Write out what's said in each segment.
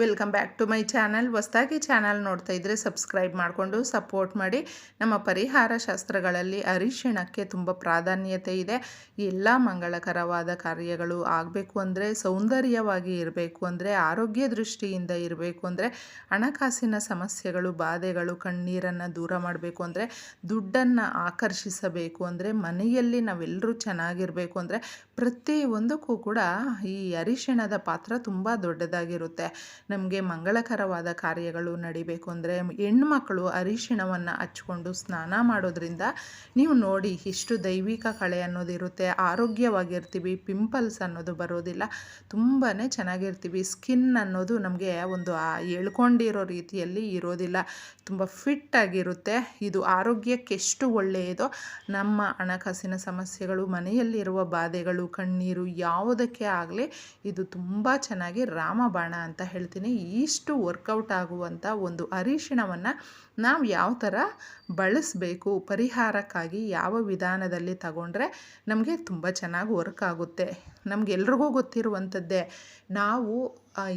Welcome back to my channel ಹೊಸ್ದಾಗಿ channel ನೋಡ್ತಾ ಇದ್ದರೆ ಸಬ್ಸ್ಕ್ರೈಬ್ ಮಾಡಿಕೊಂಡು ಸಪೋರ್ಟ್ ಮಾಡಿ. ನಮ್ಮ ಪರಿಹಾರ ಶಾಸ್ತ್ರಗಳಲ್ಲಿ ಅರಿಶಿಣಕ್ಕೆ ತುಂಬ ಪ್ರಾಧಾನ್ಯತೆ ಇದೆ. ಎಲ್ಲ ಮಂಗಳಕರವಾದ ಕಾರ್ಯಗಳು ಆಗಬೇಕು ಅಂದರೆ, ಸೌಂದರ್ಯವಾಗಿ ಇರಬೇಕು ಅಂದರೆ, ಆರೋಗ್ಯ ದೃಷ್ಟಿಯಿಂದ ಇರಬೇಕು ಅಂದರೆ, ಹಣಕಾಸಿನ ಸಮಸ್ಯೆಗಳು, ಬಾಧೆಗಳು, ಕಣ್ಣೀರನ್ನು ದೂರ ಮಾಡಬೇಕು ಅಂದರೆ, ದುಡ್ಡನ್ನು ಆಕರ್ಷಿಸಬೇಕು ಅಂದರೆ, ಮನೆಯಲ್ಲಿ ನಾವೆಲ್ಲರೂ ಚೆನ್ನಾಗಿರಬೇಕು ಅಂದರೆ, ಪ್ರತಿಯೊಂದಕ್ಕೂ ಕೂಡ ಈ ಅರಿಶಿಣದ ಪಾತ್ರ ತುಂಬ ದೊಡ್ಡದಾಗಿರುತ್ತೆ. ನಮಗೆ ಮಂಗಳಕರವಾದ ಕಾರ್ಯಗಳು ನಡಿಬೇಕು ಅಂದರೆ ಹೆಣ್ಮಕ್ಳು ಅರಿಶಿಣವನ್ನು ಹಚ್ಕೊಂಡು ಸ್ನಾನ ಮಾಡೋದ್ರಿಂದ ನೀವು ನೋಡಿ ಇಷ್ಟು ದೈವಿಕ ಕಳೆ ಅನ್ನೋದಿರುತ್ತೆ ಆರೋಗ್ಯವಾಗಿರ್ತೀವಿ ಪಿಂಪಲ್ಸ್ ಅನ್ನೋದು ಬರೋದಿಲ್ಲ ತುಂಬಾ ಚೆನ್ನಾಗಿರ್ತೀವಿ ಸ್ಕಿನ್ ಅನ್ನೋದು ನಮಗೆ ಒಂದು ಎಳ್ಕೊಂಡಿರೋ ರೀತಿಯಲ್ಲಿ ಇರೋದಿಲ್ಲ, ತುಂಬ ಫಿಟ್ ಆಗಿರುತ್ತೆ, ಇದು ಆರೋಗ್ಯಕ್ಕೆಷ್ಟು ಒಳ್ಳೆಯದೋ, ನಮ್ಮ ಹಣಕಾಸಿನ ಸಮಸ್ಯೆಗಳು, ಮನೆಯಲ್ಲಿರುವ ಬಾಧೆಗಳು, ಕಣ್ಣೀರು ಯಾವುದಕ್ಕೆ ಆಗಲಿ, ಇದು ತುಂಬ ಚೆನ್ನಾಗಿ ರಾಮಬಾಣ ಅಂತ ಹೇಳ್ತೀನಿ. ಇಷ್ಟು ವರ್ಕೌಟ್ ಆಗುವಂಥ ಒಂದು ಅರಿಶಿಣವನ್ನು ನಾವು ಯಾವ ಥರ ಬಳಸಬೇಕು, ಪರಿಹಾರಕ್ಕಾಗಿ ಯಾವ ವಿಧಾನದಲ್ಲಿ ತಗೊಂಡ್ರೆ ನಮಗೆ ತುಂಬ ಚೆನ್ನಾಗಿ ವರ್ಕ್ ಆಗುತ್ತೆ. ನಮಗೆಲ್ರಿಗೂ ಗೊತ್ತಿರುವಂಥದ್ದೇ ನಾವು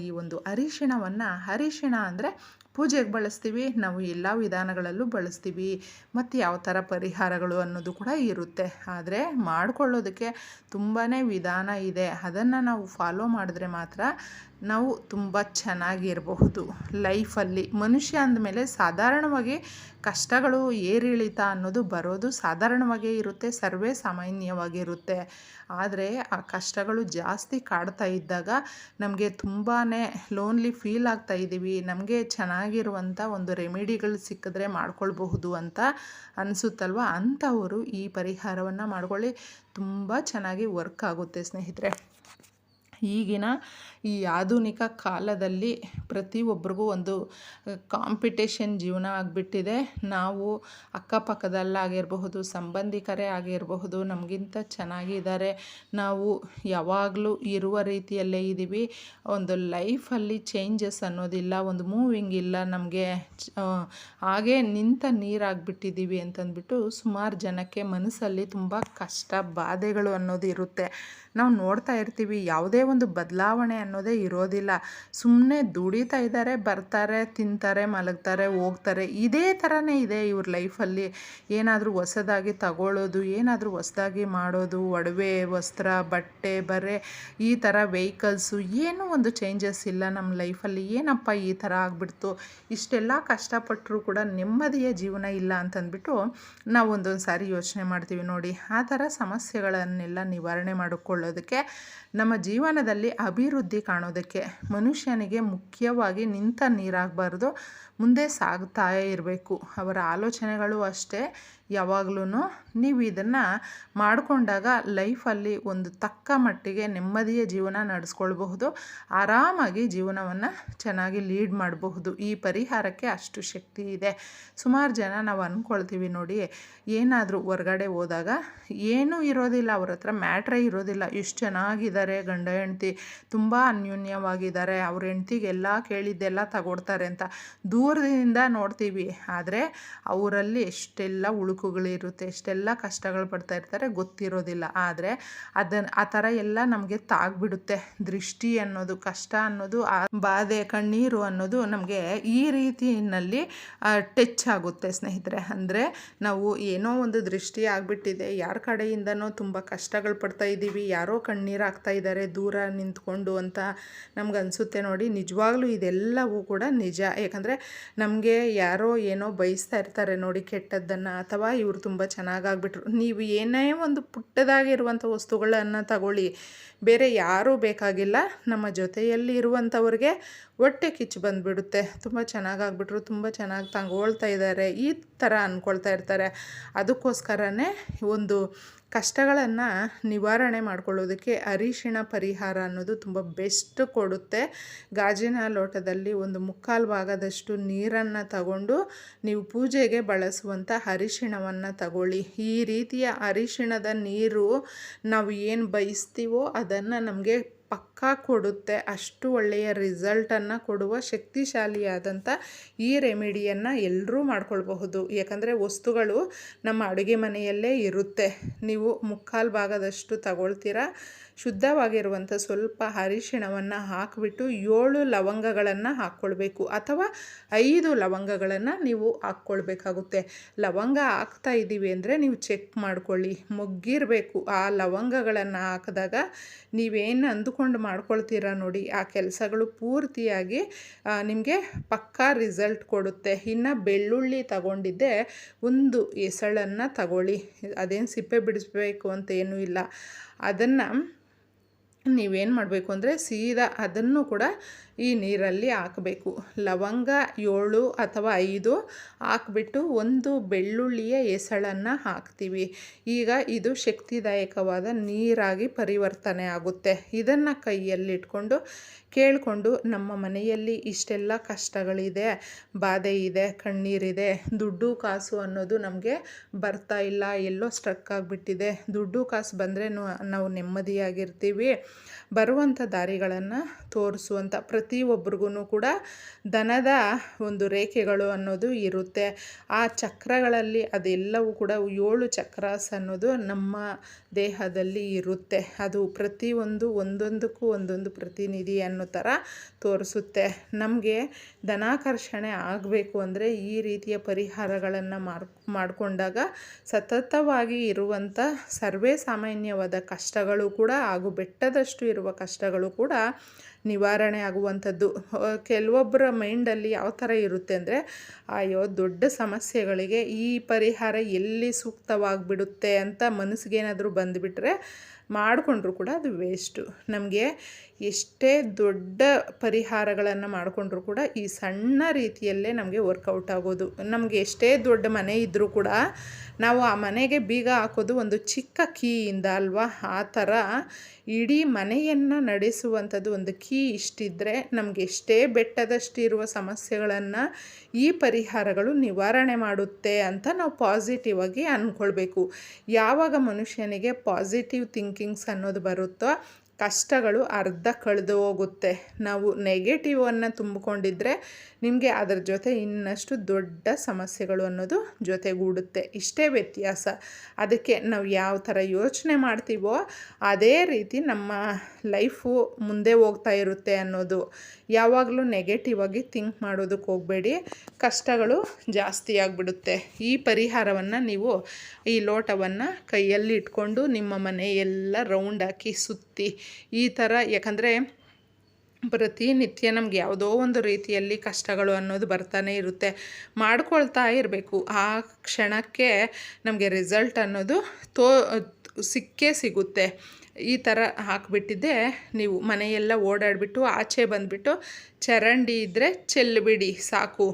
ಈ ಒಂದು ಅರಿಶಿಣವನ್ನು, ಅರಿಶಿಣ ಅಂದರೆ ಪೂಜೆಗೆ ಬಳಸ್ತೀವಿ, ನಾವು ಎಲ್ಲ ವಿಧಾನಗಳಲ್ಲೂ ಬಳಸ್ತೀವಿ. ಮತ್ತು ಯಾವ ಥರ ಪರಿಹಾರಗಳು ಅನ್ನೋದು ಕೂಡ ಇರುತ್ತೆ. ಆದರೆ ಮಾಡಿಕೊಳ್ಳೋದಕ್ಕೆ ತುಂಬಾ ವಿಧಾನ ಇದೆ. ಅದನ್ನು ನಾವು ಫಾಲೋ ಮಾಡಿದ್ರೆ ಮಾತ್ರ ನಾವು ತುಂಬ ಚೆನ್ನಾಗಿರಬಹುದು. ಲೈಫಲ್ಲಿ ಮನುಷ್ಯ ಅಂದಮೇಲೆ ಸಾಧಾರಣವಾಗಿ ಕಷ್ಟಗಳು ಏರಿಳಿತ ಅನ್ನೋದು ಬರೋದು ಸಾಧಾರಣವಾಗೇ ಇರುತ್ತೆ, ಸರ್ವೇ ಸಾಮಾನ್ಯವಾಗಿರುತ್ತೆ. ಆದರೆ ಆ ಕಷ್ಟಗಳು ಜಾಸ್ತಿ ಕಾಡ್ತಾ ಇದ್ದಾಗ ನಮಗೆ ತುಂಬಾ ಲೋನ್ಲಿ ಫೀಲ್ ಆಗ್ತಾ ಇದ್ದೀವಿ ನಮಗೆ ಚೆನ್ನಾಗಿರುವಂಥ ಒಂದು ರೆಮಿಡಿಗಳು ಸಿಕ್ಕಿದ್ರೆ ಮಾಡ್ಕೊಳ್ಬಹುದು ಅಂತ ಅನಿಸುತ್ತಲ್ವ? ಅಂಥವರು ಈ ಪರಿಹಾರವನ್ನು ಮಾಡ್ಕೊಳ್ಳಿ. ತುಂಬ ಚೆನ್ನಾಗಿ ವರ್ಕ್ ಆಗುತ್ತೆ ಸ್ನೇಹಿತರೆ. ಈಗಿನ ಈ ಆಧುನಿಕ ಕಾಲದಲ್ಲಿ ಪ್ರತಿಯೊಬ್ಬರಿಗೂ ಒಂದು ಕಾಂಪಿಟೇಷನ್ ಜೀವನ ಆಗಿಬಿಟ್ಟಿದೆ. ನಾವು ಅಕ್ಕಪಕ್ಕದಲ್ಲಾಗಿರಬಹುದು, ಸಂಬಂಧಿಕರೇ ಆಗಿರಬಹುದು, ನಮಗಿಂತ ಚೆನ್ನಾಗಿದ್ದಾರೆ. ನಾವು ಯಾವಾಗಲೂ ಇರುವ ರೀತಿಯಲ್ಲೇ ಇದ್ದೀವಿ. ಒಂದು ಲೈಫಲ್ಲಿ ಚೇಂಜಸ್ ಅನ್ನೋದಿಲ್ಲ, ಒಂದು ಮೂವಿಂಗ್ ಇಲ್ಲ, ನಮಗೆ ಹಾಗೆ ನಿಂತ ನೀರಾಗಿಬಿಟ್ಟಿದ್ದೀವಿ ಅಂತಂದ್ಬಿಟ್ಟು ಸುಮಾರು ಜನಕ್ಕೆ ಮನಸ್ಸಲ್ಲಿ ತುಂಬ ಕಷ್ಟ ಬಾಧೆಗಳು ಅನ್ನೋದು ಇರುತ್ತೆ. ನಾವು ನೋಡ್ತಾ ಇರ್ತೀವಿ, ಯಾವುದೇ ಒಂದು ಬದಲಾವಣೆ ಅನ್ನೋದೇ ಇರೋದಿಲ್ಲ. ಸುಮ್ಮನೆ ದುಡಿತಾ ಇದ್ದಾರೆ, ಬರ್ತಾರೆ, ತಿಂತಾರೆ, ಮಲಗ್ತಾರೆ, ಹೋಗ್ತಾರೆ. ಇದೇ ಥರನೇ ಇದೆ ಇವ್ರ ಲೈಫಲ್ಲಿ. ಏನಾದರೂ ಹೊಸದಾಗಿ ತಗೊಳ್ಳೋದು ಏನಾದರೂ ಹೊಸದಾಗಿ ಮಾಡೋದು, ಒಡವೆ, ವಸ್ತ್ರ, ಬಟ್ಟೆ, ಬರೆ, ಈ ಥರ ವೆಹಿಕಲ್ಸು, ಏನೂ ಒಂದು ಚೇಂಜಸ್ ಇಲ್ಲ ನಮ್ಮ ಲೈಫಲ್ಲಿ. ಏನಪ್ಪ ಈ ಥರ ಆಗಿಬಿಡ್ತು? ಇಷ್ಟೆಲ್ಲ ಕಷ್ಟಪಟ್ಟರೂ ಕೂಡ ನೆಮ್ಮದಿಯ ಜೀವನ ಇಲ್ಲ ಅಂತಂದ್ಬಿಟ್ಟು ನಾವು ಒಂದೊಂದು ಸಾರಿ ಯೋಚನೆ ಮಾಡ್ತೀವಿ ನೋಡಿ. ಆ ಥರ ಸಮಸ್ಯೆಗಳನ್ನೆಲ್ಲ ನಿವಾರಣೆ ಮಾಡಿಕೊಳ್ಳೋದಕ್ಕೆ ನಮ್ಮ ಜೀವನದಲ್ಲಿ ಅಭಿವೃದ್ಧಿ ಕಾಣೋದಕ್ಕೆ ಮನುಷ್ಯನಿಗೆ ಮುಖ್ಯವಾಗಿ ನಿಂತ ನೀರಾಗಬಾರ್ದು ಮುಂದೆ ಸಾಗ್ತಾ ಇರಬೇಕು. ಅವರ ಆಲೋಚನೆಗಳು ಅಷ್ಟೇ. ಯಾವಾಗಲೂ ನೀವು ಇದನ್ನು ಮಾಡಿಕೊಂಡಾಗ ಲೈಫಲ್ಲಿ ಒಂದು ತಕ್ಕ ಮಟ್ಟಿಗೆ ನೆಮ್ಮದಿಯ ಜೀವನ ನಡೆಸ್ಕೊಳ್ಬಹುದು. ಆರಾಮಾಗಿ ಜೀವನವನ್ನು ಚೆನ್ನಾಗಿ ಲೀಡ್ ಮಾಡಬಹುದು. ಈ ಪರಿಹಾರಕ್ಕೆ ಅಷ್ಟು ಶಕ್ತಿ ಇದೆ. ಸುಮಾರು ಜನ ನಾವು ಅಂದ್ಕೊಳ್ತೀವಿ ನೋಡಿ, ಏನಾದರೂ ಹೊರಗಡೆ ಹೋದಾಗ ಏನೂ ಇರೋದಿಲ್ಲ, ಅವ್ರ ಹತ್ರ ಮ್ಯಾಟ್ರೇ ಇರೋದಿಲ್ಲ. ಎಷ್ಟು ಚೆನ್ನಾಗಿದ್ದಾರೆ ಗಂಡ ಹೆಂಡ್ತಿ, ತುಂಬ ಅನ್ಯೂನ್ಯವಾಗಿದ್ದಾರೆ. ಅವ್ರ ಹೆಂಡ್ತಿಗೆಲ್ಲ ಕೇಳಿದ್ದೆಲ್ಲ ತಗೊಡ್ತಾರೆ ಅಂತ ದೂರದಿಂದ ನೋಡ್ತೀವಿ. ಆದರೆ, ಅವರಲ್ಲಿ ಎಷ್ಟೆಲ್ಲ ಉಳುಕುಗಳಿರುತ್ತೆ ಎಷ್ಟೆಲ್ಲ ಕಷ್ಟಗಳು ಪಡ್ತಾ ಇರ್ತಾರೆ ಗೊತ್ತಿರೋದಿಲ್ಲ. ಆದರೆ ಅದನ್ನು ಆ ಥರ ಎಲ್ಲ ನಮಗೆ ತಾಗ್ಬಿಡುತ್ತೆ. ದೃಷ್ಟಿ ಅನ್ನೋದು, ಕಷ್ಟ ಅನ್ನೋದು, ಆ ಬಾಧೆ, ಕಣ್ಣೀರು ಅನ್ನೋದು ನಮಗೆ ಈ ರೀತಿಯಲ್ಲಿ ಟಚ್ ಆಗುತ್ತೆ ಸ್ನೇಹಿತರೆ. ಅಂದರೆ ನಾವು ಏನೋ ಒಂದು ದೃಷ್ಟಿ ಆಗಿಬಿಟ್ಟಿದೆ, ಯಾರ ಕಡೆಯಿಂದನೋ ತುಂಬ ಕಷ್ಟಗಳು ಪಡ್ತಾ ಇದ್ದೀವಿ ಯಾರೋ ಕಣ್ಣೀರು ಆಗ್ತಾ ಇದ್ದಾರೆ ದೂರ ನಿಂತ್ಕೊಂಡು ಅಂತ ನಮ್ಗೆ ಅನಿಸುತ್ತೆ ನೋಡಿ. ನಿಜವಾಗ್ಲೂ ಇದೆಲ್ಲವೂ ಕೂಡ ನಿಜ. ಯಾಕಂದರೆ ನಮಗೆ ಯಾರೋ ಏನೋ ಬಯಸ್ತಾ ಇರ್ತಾರೆ ನೋಡಿ ಕೆಟ್ಟದ್ದನ್ನು ಅಥವಾ ಇವರು ತುಂಬ ಚೆನ್ನಾಗಾಗ್ಬಿಟ್ರು. ನೀವು ಏನೇ ಒಂದು ಪುಟ್ಟದಾಗಿರುವಂಥ ವಸ್ತುಗಳನ್ನು ತಗೊಳ್ಳಿ. ಬೇರೆ ಯಾರೂ ಬೇಕಾಗಿಲ್ಲ. ನಮ್ಮ ಜೊತೆಯಲ್ಲಿ ಇರುವಂಥವ್ರಿಗೆ ಹೊಟ್ಟೆ ಕಿಚ್ಚು ಬಂದುಬಿಡುತ್ತೆ. ತುಂಬ ಚೆನ್ನಾಗಾಗ್ಬಿಟ್ರು. ತುಂಬ ಚೆನ್ನಾಗಿ ತಗೊಳ್ತಾ ಇದ್ದಾರೆ. ಈ ಥರ ಅಂದ್ಕೊಳ್ತಾ ಇರ್ತಾರೆ. ಅದಕ್ಕೋಸ್ಕರನೇ ಒಂದು ಕಷ್ಟಗಳನ್ನು ನಿವಾರಣೆ ಮಾಡ್ಕೊಳ್ಳೋದಕ್ಕೆ ಅರಿಶಿಣ ಪರಿಹಾರ ಅನ್ನೋದು ತುಂಬ ಬೆಸ್ಟ್ ಕೊಡುತ್ತೆ. ಗಾಜಿನ ಲೋಟದಲ್ಲಿ ಒಂದು ಮುಕ್ಕಾಲು ಭಾಗದಷ್ಟು ನೀರನ್ನು ತಗೊಂಡು ನೀವು ಪೂಜೆಗೆ ಬಳಸುವಂಥ ಅರಿಶಿಣವನ್ನು ತಗೊಳ್ಳಿ. ಈ ರೀತಿಯ ಅರಿಶಿಣದ ನೀರು ನಾವು ಏನು ಬಯಸ್ತೀವೋ ಅದನ್ನು ನಮಗೆ ಪಕ್ಕಾ ಕೊಡುತ್ತೆ. ಅಷ್ಟು ಒಳ್ಳೆಯ ರಿಸಲ್ಟನ್ನು ಕೊಡುವ ಶಕ್ತಿಶಾಲಿಯಾದಂಥ ಈ ರೆಮಿಡಿಯನ್ನು ಎಲ್ಲರೂ ಮಾಡ್ಕೊಳ್ಬಹುದು. ಯಾಕಂದರೆ ವಸ್ತುಗಳು ನಮ್ಮ ಅಡುಗೆ ಮನೆಯಲ್ಲೇ ಇರುತ್ತೆ. ನೀವು ಮುಕ್ಕಾಲು ಭಾಗದಷ್ಟು ತಗೊಳ್ತೀರಾ. ಶುದ್ಧವಾಗಿರುವಂಥ ಸ್ವಲ್ಪ ಅರಿಶಿಣವನ್ನು ಹಾಕಿಬಿಟ್ಟು ಏಳು ಲವಂಗಗಳನ್ನು ಹಾಕ್ಕೊಳ್ಬೇಕು. ಅಥವಾ ಐದು ಲವಂಗಗಳನ್ನು ನೀವು ಹಾಕ್ಕೊಳ್ಬೇಕಾಗುತ್ತೆ. ಲವಂಗ ಹಾಕ್ತಾ ಇದ್ದೀವಿ ಅಂದರೆ ನೀವು ಚೆಕ್ ಮಾಡ್ಕೊಳ್ಳಿ. ಮೊಗ್ಗಿರಬೇಕು. ಆ ಲವಂಗಗಳನ್ನು ಹಾಕಿದಾಗ ನೀವೇನು ಅಂದುಕೊಂಡು ಮಾಡ್ಕೊಳ್ತೀರಾ ನೋಡಿ. ಆ ಕೆಲಸಗಳು ಪೂರ್ತಿಯಾಗಿ ನಿಮಗೆ ಪಕ್ಕಾ ರಿಸಲ್ಟ್ ಕೊಡುತ್ತೆ. ಇನ್ನು ಬೆಳ್ಳುಳ್ಳಿ ತಗೊಂಡಿದ್ದೆ. ಒಂದು ಹೆಸಳನ್ನು ತಗೊಳ್ಳಿ. ಅದೇನು ಸಿಪ್ಪೆ ಬಿಡಿಸ್ಬೇಕು ಅಂತ ಏನೂ ಇಲ್ಲ. ಅದನ್ನು ನೀವೇನು ಮಾಡಬೇಕು ಅಂದರೆ ಸೀದಾ ಅದನ್ನು ಕೂಡ ಈ ನೀರಲ್ಲಿ ಹಾಕಬೇಕು. ಲವಂಗ ಏಳು ಅಥವಾ ಐದು ಹಾಕ್ಬಿಟ್ಟು ಒಂದು ಬೆಳ್ಳುಳ್ಳಿಯ ಎಸಳನ್ನು ಹಾಕ್ತೀವಿ. ಈಗ ಇದು ಶಕ್ತಿದಾಯಕವಾದ ನೀರಾಗಿ ಪರಿವರ್ತನೆ ಆಗುತ್ತೆ. ಇದನ್ನು ಕೈಯಲ್ಲಿಟ್ಕೊಂಡು ಕೇಳಿಕೊಂಡು ನಮ್ಮ ಮನೆಯಲ್ಲಿ ಇಷ್ಟೆಲ್ಲ ಕಷ್ಟಗಳಿದೆ, ಬಾಧೆ ಇದೆ, ಕಣ್ಣೀರಿದೆ, ದುಡ್ಡು ಕಾಸು ಅನ್ನೋದು ನಮಗೆ ಬರ್ತಾ ಇಲ್ಲ, ಎಲ್ಲೋ ಸ್ಟ್ರಕ್ ಆಗಿಬಿಟ್ಟಿದೆ. ದುಡ್ಡು ಕಾಸು ಬಂದರೆ ನಾವು ನೆಮ್ಮದಿಯಾಗಿರ್ತೀವಿ. ಬರುವಂಥ ದಾರಿಗಳನ್ನು ತೋರಿಸುವಂಥ ಪ್ರತಿಯೊಬ್ಬರಿಗೂ ಕೂಡ ದನದ ಒಂದು ರೇಖೆಗಳು ಅನ್ನೋದು ಇರುತ್ತೆ. ಆ ಚಕ್ರಗಳಲ್ಲಿ ಅದೆಲ್ಲವೂ ಕೂಡ ಏಳು ಚಕ್ರಾಸ್ ಅನ್ನೋದು ನಮ್ಮ ದೇಹದಲ್ಲಿ ಇರುತ್ತೆ. ಅದು ಪ್ರತಿಯೊಂದು ಒಂದೊಂದಕ್ಕೂ ಒಂದೊಂದು ಪ್ರತಿನಿಧಿ ಅನ್ನೋ ಥರ ತೋರಿಸುತ್ತೆ. ನಮಗೆ ಧನಾಕರ್ಷಣೆ ಆಗಬೇಕು ಅಂದರೆ ಈ ರೀತಿಯ ಪರಿಹಾರಗಳನ್ನು ಮಾಡ್ ಮಾಡಿಕೊಂಡಾಗ ಸತತವಾಗಿ ಇರುವಂಥ ಸರ್ವೇ ಸಾಮಾನ್ಯವಾದ ಕಷ್ಟಗಳು ಕೂಡ ಹಾಗೂ ಬೆಟ್ಟದಷ್ಟು ಇರುವ ಕಷ್ಟಗಳು ಕೂಡ ನಿವಾರಣೆ ಆಗುವಂಥದ್ದು. ಕೆಲವೊಬ್ಬರ ಮೈಂಡಲ್ಲಿ ಯಾವ ಥರ ಇರುತ್ತೆ ಅಂದರೆ, ಅಯ್ಯೋ, ದೊಡ್ಡ ಸಮಸ್ಯೆಗಳಿಗೆ ಈ ಪರಿಹಾರ ಎಲ್ಲಿ ಸೂಕ್ತವಾಗಿಬಿಡುತ್ತೆ ಅಂತ ಮನಸ್ಸಿಗೇನಾದರೂ ಬಂದುಬಿಟ್ರೆ ಮಾಡಿಕೊಂಡ್ರು ಕೂಡ ಅದು ವೇಸ್ಟು ನಮಗೆ ಎಷ್ಟೇ ದೊಡ್ಡ ಪರಿಹಾರಗಳನ್ನು ಮಾಡಿಕೊಂಡ್ರು ಕೂಡ ಈ ಸಣ್ಣ ರೀತಿಯಲ್ಲೇ ನಮಗೆ ವರ್ಕೌಟ್ ಆಗೋದು. ನಮಗೆ ಎಷ್ಟೇ ದೊಡ್ಡ ಮನೆ ಇದ್ದರೂ ಕೂಡ ನಾವು ಆ ಮನೆಗೆ ಬೀಗ ಹಾಕೋದು ಒಂದು ಚಿಕ್ಕ ಕೀಯಿಂದ ಅಲ್ವಾ? ಆ ಥರ ಇಡೀ ಮನೆಯನ್ನು ನಡೆಸುವಂಥದ್ದು ಒಂದು ಕೀ ಇಷ್ಟಿದ್ದರೆ ನಮಗೆ ಎಷ್ಟೇ ಬೆಟ್ಟದಷ್ಟು ಇರುವ ಸಮಸ್ಯೆಗಳನ್ನು ಈ ಪರಿಹಾರಗಳು ನಿವಾರಣೆ ಮಾಡುತ್ತೆ ಅಂತ ನಾವು ಪಾಸಿಟಿವ್ ಆಗಿ ಅಂದ್ಕೊಳ್ಬೇಕು ಯಾವಾಗ ಮನುಷ್ಯನಿಗೆ ಪಾಸಿಟಿವ್ ಥಿಂಕಿಂಗ್ಸ್ ಅನ್ನೋದು ಬರುತ್ತೋ ಕಷ್ಟಗಳು ಅರ್ಧ ಕಳೆದು ಹೋಗುತ್ತೆ. ನಾವು ನೆಗೆಟಿವನ್ನು ತುಂಬಿಕೊಂಡಿದ್ರೆ ನಿಮಗೆ ಅದರ ಜೊತೆ ಇನ್ನಷ್ಟು ದೊಡ್ಡ ಸಮಸ್ಯೆಗಳು ಅನ್ನೋದು ಜೊತೆಗೂಡುತ್ತೆ. ಇಷ್ಟೇ ವ್ಯತ್ಯಾಸ. ಅದಕ್ಕೆ ನಾವು ಯಾವ ಥರ ಯೋಚನೆ ಮಾಡ್ತೀವೋ ಅದೇ ರೀತಿ ನಮ್ಮ ಲೈಫು ಮುಂದೆ ಹೋಗ್ತಾ ಇರುತ್ತೆ ಅನ್ನೋದು. ಯಾವಾಗಲೂ ನೆಗೆಟಿವ್ ಆಗಿ ಥಿಂಕ್ ಮಾಡೋದಕ್ಕೆ ಹೋಗಬೇಡಿ. ಕಷ್ಟಗಳು ಜಾಸ್ತಿ ಆಗಿಬಿಡುತ್ತೆ. ಈ ಪರಿಹಾರವನ್ನು ನೀವು ಈ ಲೋಟವನ್ನು ಕೈಯಲ್ಲಿ ಇಟ್ಕೊಂಡು ನಿಮ್ಮ ಮನೆ ಎಲ್ಲ ರೌಂಡ್ ಹಾಕಿ ಸುತ್ತಿ, ಈ ಥರ ಯಾಕಂದರೆ ಪ್ರತಿನಿತ್ಯ ನಮ್ಗೆ ಯಾವುದೋ ಒಂದು ರೀತಿಯಲ್ಲಿ ಕಷ್ಟಗಳು ಅನ್ನೋದು ಬರ್ತಾನೆ ಇರುತ್ತೆ. ಮಾಡ್ಕೊಳ್ತಾ ಇರಬೇಕು. ಆ ಕ್ಷಣಕ್ಕೆ ನಮಗೆ ರಿಸಲ್ಟ್ ಅನ್ನೋದು ತೋ ಸಿಕ್ಕೇ ಸಿಗುತ್ತೆ. ಈ ಥರ ಹಾಕಿಬಿಟ್ಟಿದ್ದೆ. ನೀವು ಮನೆಯೆಲ್ಲ ಓಡಾಡಿಬಿಟ್ಟು, ಆಚೆ ಬಂದುಬಿಟ್ಟು ಚರಂಡಿ ಇದ್ದರೆ ಚೆಲ್ಲಿಬಿಡಿ ಸಾಕು.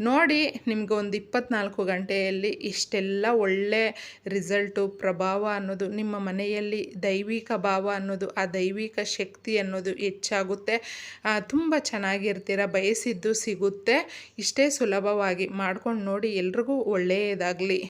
ನೋಡಿ, ನಿಮ್ಗೆ ಒಂದು ಇಪ್ಪತ್ನಾಲ್ಕು ಗಂಟೆಯಲ್ಲಿ ಇಷ್ಟೆಲ್ಲ ಒಳ್ಳೆ ರಿಸಲ್ಟು, ಪ್ರಭಾವ ಅನ್ನೋದು, ನಿಮ್ಮ ಮನೆಯಲ್ಲಿ ದೈವಿಕ ಭಾವ ಅನ್ನೋದು, ಆ ದೈವಿಕ ಶಕ್ತಿ ಅನ್ನೋದು ಹೆಚ್ಚಾಗುತ್ತೆ. ತುಂಬ ಚೆನ್ನಾಗಿರ್ತೀರ, ಬಯಸಿದ್ದು ಸಿಗುತ್ತೆ. ಇಷ್ಟೇ ಸುಲಭವಾಗಿ ಮಾಡ್ಕೊಂಡು ನೋಡಿ, ಎಲ್ರಿಗೂ ಒಳ್ಳೆಯದಾಗಲಿ.